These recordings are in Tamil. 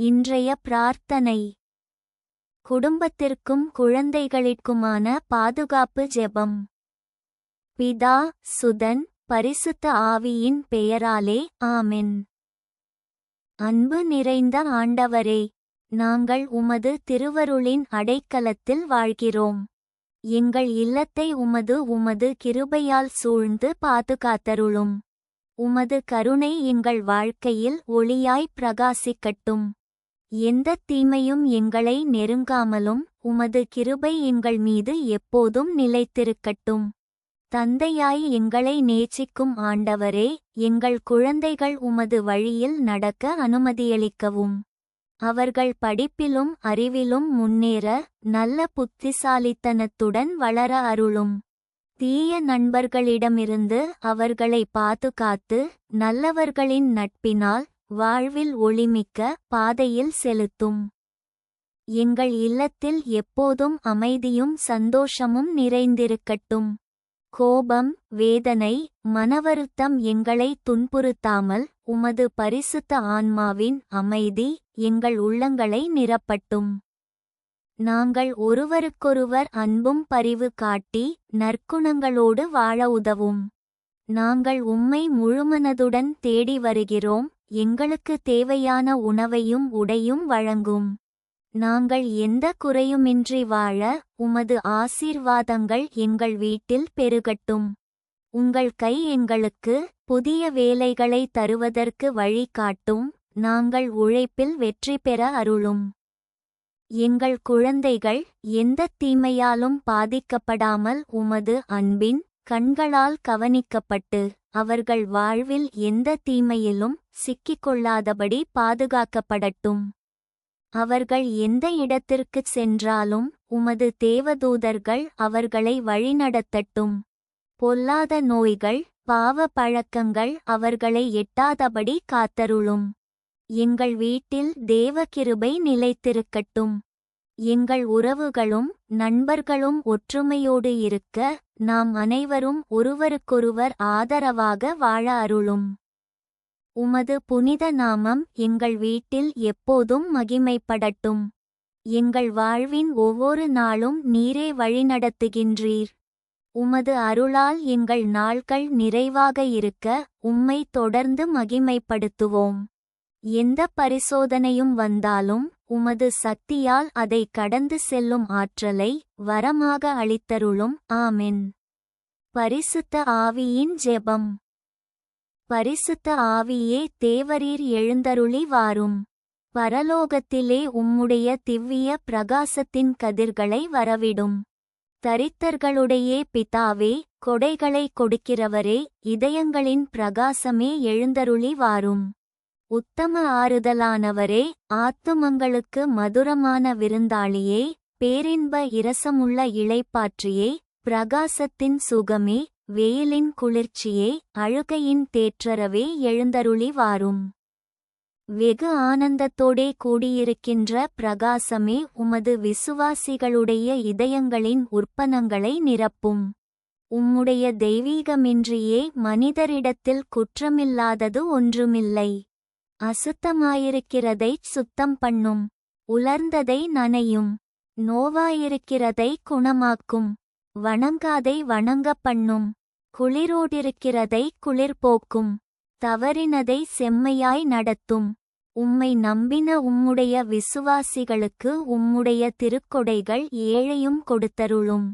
இன்றைய பிரார்த்தனை. குடும்பத்திற்கும் குழந்தைகளிற்குமான பாதுகாப்பு ஜெபம். பிதா சுதன் பரிசுத்த ஆவியின் பெயராலே ஆமென். அன்பு நிறைந்த ஆண்டவரே நாங்கள் உமது திருவருளின் அடைக்கலத்தில் வாழ்கிறோம். எங்கள் இல்லத்தை உமது உமது கிருபையால் சூழ்ந்து பாதுகாத்தருளும். உமது கருணை எங்கள் வாழ்க்கையில் ஒளியாய் பிரகாசிக்கட்டும். எந்த தீமையும் எங்களை நெருங்காமலும் உமது கிருபை எங்கள் மீது எப்போதும் நிலைத்திருக்கட்டும். தந்தையாய் எங்களை நேசிக்கும் ஆண்டவரே எங்கள் குழந்தைகள் உமது வழியில் நடக்க அனுமதியளிக்கவும். அவர்கள் படிப்பிலும் அறிவிலும் முன்னேற நல்ல புத்திசாலித்தனத்துடன் வளர அருளும். தீய நண்பர்களிடமிருந்து அவர்களை பாதுகாத்து நல்லவர்களின் நட்பினால் வாழ்வில் ஒளிமிக்க பாதையில் செலுத்தும். எங்கள் இல்லத்தில் எப்போதும் அமைதியும் சந்தோஷமும் நிறைந்திருக்கட்டும். கோபம் வேதனை மனவருத்தம் எங்களை துன்புறுத்தாமல் உமது பரிசுத்த ஆன்மாவின் அமைதி எங்கள் உள்ளங்களை நிரப்பட்டும். நாங்கள் ஒருவருக்கொருவர் அன்பும் பரிவு காட்டி நற்குணங்களோடு வாழ உதவும். நாங்கள் உம்மை முழுமனதுடன் தேடி வருகிறோம். எங்களுக்கு தேவையான உணவையும் உடையும் வழங்கும். நாங்கள் எந்த குறையுமின்றி வாழ உமது ஆசீர்வாதங்கள் எங்கள் வீட்டில் பெருகட்டும். உங்கள் கை எங்களுக்கு புதிய வேலைகளை தருவதற்கு வழிகாட்டும் நாங்கள் உழைப்பில் வெற்றி பெற அருளும். எங்கள் குழந்தைகள் எந்த தீமையாலும் பாதிக்கப்படாமல் உமது அன்பின் கண்களால் கவனிக்கப்பட்டு அவர்கள் வாழ்வில் எந்த தீமையிலும் சிக்கிக்கொள்ளாதபடி பாதுகாக்கப்படட்டும். அவர்கள் எந்த இடத்திற்குச் சென்றாலும் உமது தேவதூதர்கள் அவர்களை வழிநடத்தட்டும். பொல்லாத நோய்கள் பாவ பழக்கங்கள் அவர்களை எட்டாதபடி காத்தருளும். எங்கள் வீட்டில் தேவகிருபை நிலைத்திருக்கட்டும். எங்கள் உறவுகளும் நண்பர்களும் ஒற்றுமையோடு இருக்க நாம் அனைவரும் ஒருவருக்கொருவர் ஆதரவாக வாழ அருளும். உமது புனித நாமம் எங்கள் வீட்டில் எப்போதும் மகிமைப்படட்டும். எங்கள் வாழ்வின் ஒவ்வொரு நாளும் நீரே வழிநடத்துகின்றீர். உமது அருளால் எங்கள் நாள்கள் நிறைவாக இருக்க உம்மை தொடர்ந்து மகிமைப்படுத்துவோம். எந்த பரிசோதனையும் வந்தாலும் உமது சக்தியால் அதை கடந்து செல்லும் ஆற்றலை வரமாக அளித்தருளும். ஆமென். பரிசுத்த ஆவியின் ஜெபம். பரிசுத்த ஆவியே தேவரீர் எழுந்தருளி வாரும். பரலோகத்திலே உம்முடைய திவ்விய பிரகாசத்தின் கதிர்களை வரவிடும். தரித்தர்களுடைய பிதாவே கொடைகளை கொடுக்கிறவரே இதயங்களின் பிரகாசமே எழுந்தருளி வாரும். உத்தம ஆறுதலானவரே ஆத்துமங்களுக்கு மதுரமான விருந்தாளியே பேரின்ப இரசமுள்ள இளைப்பாற்றியே பிரகாசத்தின் சுகமே வெயிலின் குளிர்ச்சியே அழுகையின் தேற்றரவே எழுந்தருளி வாரும். வெகு ஆனந்தத்தோடே கூடியிருக்கின்ற பிரகாசமே உமது விசுவாசிகளுடைய இதயங்களின் உற்பனங்களை நிரப்பும். உம்முடைய தெய்வீகமின்றியே மனிதரிடத்தில் குற்றமில்லாதது ஒன்றுமில்லை. அசுத்தமாயிருக்கிறதைச் சுத்தம் பண்ணும். உலர்ந்ததை நனையும். நோவாயிருக்கிறதை குணமாக்கும். வணங்காதை வணங்க பண்ணும். குளிரோடிருக்கிறதை குளிர்போக்கும். தவறினதை செம்மையாய் நடத்தும். உம்மை நம்பின உம்முடைய விசுவாசிகளுக்கு உம்முடைய திருக்கொடைகள் ஏழையும் கொடுத்தருளும்.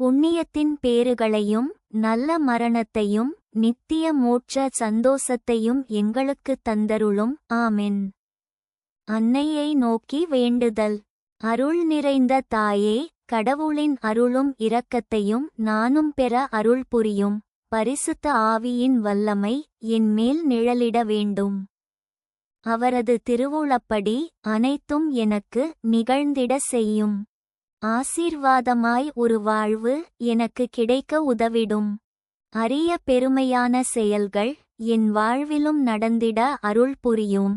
புண்ணியத்தின் பேறுகளையும் நல்ல மரணத்தையும் நித்திய மோட்ச சந்தோஷத்தையும் எங்களுக்கு தந்தருளும். ஆமென். அன்னையை நோக்கி வேண்டுதல். அருள் நிறைந்த தாயே கடவுளின் அருளும் இரக்கத்தையும் நானும் பெற அருள் புரியும். பரிசுத்த ஆவியின் வல்லமை என் மேல் நிழலிட வேண்டும். அவரது திருவுளப்படி அனைத்தும் எனக்கு நிகழ்ந்திட செய்யும். ஆசீர்வாதமாய் ஒரு வாழ்வு எனக்கு கிடைக்க உதவிடும். அரிய பெருமையான செயல்கள் என் வாழ்விலும் நடந்திட அருள் புரியும்.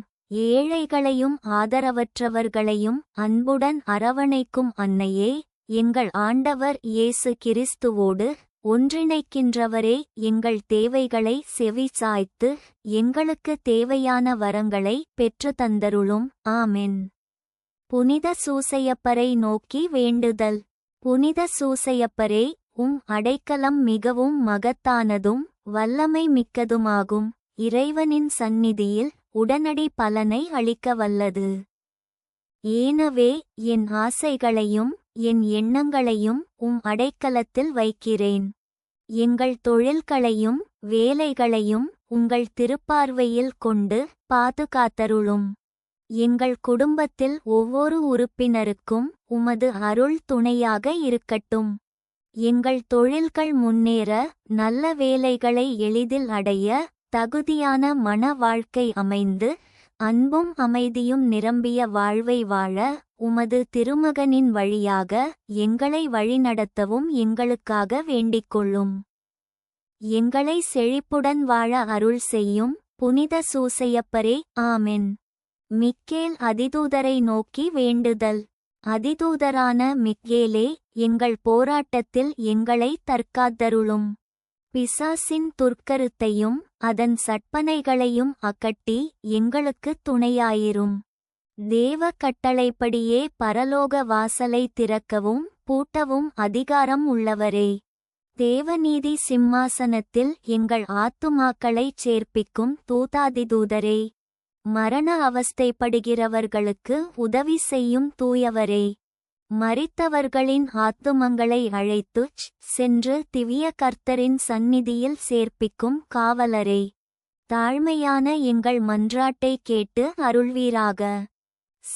ஏழைகளையும் ஆதரவற்றவர்களையும் அன்புடன் அரவணைக்கும் அன்னையே எங்கள் ஆண்டவர் இயேசு கிறிஸ்துவோடு ஒன்றிணைக்கின்றவரே எங்கள் தேவைகளை செவிசாய்த்து எங்களுக்கு தேவையான வரங்களை பெற்று தந்தருளும் ஆமென். புனித சூசையப்பரை நோக்கி வேண்டுதல். புனித சூசையப்பரே உம் அடைக்கலம் மிகவும் மகத்தானதும் வல்லமை மிக்கதுமாகும். இறைவனின் சந்நிதியில் உடனடி பலனை அளிக்க வல்லது. ஏனவே என் ஆசைகளையும் என் எண்ணங்களையும் உம் அடைக்கலத்தில் வைக்கிறேன். எங்கள் தொழில்களையும் வேலைகளையும் உங்கள் திருப்பார்வையில் கொண்டு பாதுகாத்தருளும். எங்கள் குடும்பத்தில் ஒவ்வொரு உறுப்பினருக்கும் உமது அருள் துணையாக இருக்கட்டும். எங்கள் தொழில்கள் முன்னேற நல்ல வேலைகளை எளிதில் அடைய தகுதியான மன வாழ்க்கை அமைந்து அன்பும் அமைதியும் நிரம்பிய வாழ்வை வாழ உமது திருமகனின் வழியாக எங்களை வழிநடத்தவும் எங்களுக்காக வேண்டிக்கொள்ளும். எங்களை செழிப்புடன் வாழ அருள் செய்யும் புனித சூசையப்பரே. ஆமென். மிக்கேல் அதிதூதரை நோக்கி வேண்டுதல். அதிதூதரான மிக்கேலே எங்கள் போராட்டத்தில் எங்களை தற்காத்தருளும். பிசாசின் துர்க்கருத்தையும் அதன் சட்பனைகளையும் அகட்டி எங்களுக்கு துணையாயிரும். தேவ கட்டளைப்படியே பரலோக வாசலை திறக்கவும் பூட்டவும் அதிகாரம் உள்ளவரே. தேவநீதி சிம்மாசனத்தில் எங்கள் ஆத்துமாக்களைச் சேர்ப்பிக்கும் தூதாதிதூதரே. மரண அவஸ்தைப்படுகிறவர்களுக்கு உதவி செய்யும் தூயவரே. மறித்தவர்களின் ஆத்துமங்களை அழைத்துச் சென்று திவ்ய கர்த்தரின் சந்நிதியில் சேர்ப்பிக்கும் காவலரே. தாழ்மையான எங்கள் மன்றாட்டை கேட்டு அருள்வீராக.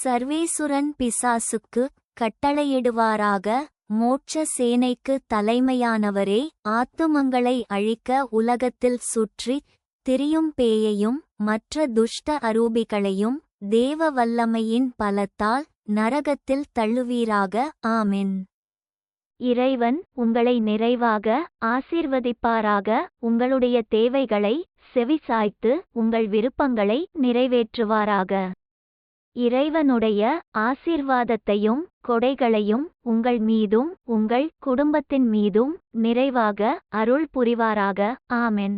சர்வேசுரன் பிசாசுக்கு கட்டளையிடுவாராக. மோட்ச சேனைக்கு தலைமையானவரே. ஆத்துமங்களை அழிக்க உலகத்தில் சுற்றி திரியும் பேயையும் மற்ற துஷ்ட அரூபிகளையும் தேவ வல்லமையின் பலத்தால் நரகத்தில் தள்ளுவீராக ஆமென். இறைவன் உங்களை நிறைவாக ஆசீர்வதிப்பாராக உங்களுடைய தேவைகளை செவிசாய்த்து உங்கள் விருப்பங்களை நிறைவேற்றுவாராக. இறைவனுடைய ஆசீர்வாதத்தையும் கொடைகளையும் உங்கள் மீதும் உங்கள் குடும்பத்தின் மீதும் நிறைவாக அருள் புரிவாராக ஆமென்.